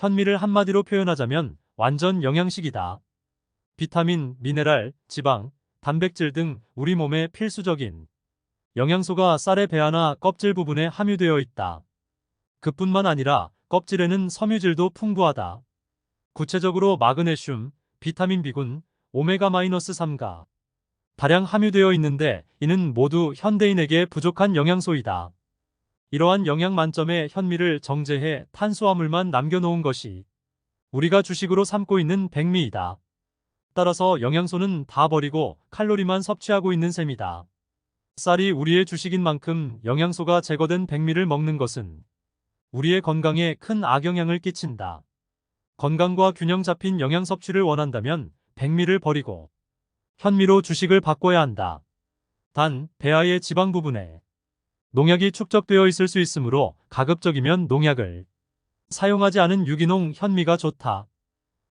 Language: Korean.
현미를 한마디로 표현하자면 완전 영양식이다. 비타민, 미네랄, 지방, 단백질 등 우리 몸에 필수적인 영양소가 쌀의 배하나 껍질 부분에 함유되어 있다. 그뿐만 아니라 껍질에는 섬유질도 풍부하다. 구체적으로 마그네슘, 비타민 B군, 오메가-3가 다량 함유되어 있는데 이는 모두 현대인에게 부족한 영양소이다. 이러한 영양 만점의 현미를 정제해 탄수화물만 남겨놓은 것이 우리가 주식으로 삼고 있는 백미이다. 따라서 영양소는 다 버리고 칼로리만 섭취하고 있는 셈이다. 쌀이 우리의 주식인 만큼 영양소가 제거된 백미를 먹는 것은 우리의 건강에 큰 악영향을 끼친다. 건강과 균형 잡힌 영양 섭취를 원한다면 백미를 버리고 현미로 주식을 바꿔야 한다. 단, 배아의 지방 부분에 농약이 축적되어 있을 수 있으므로 가급적이면 농약을 사용하지 않은 유기농 현미가 좋다.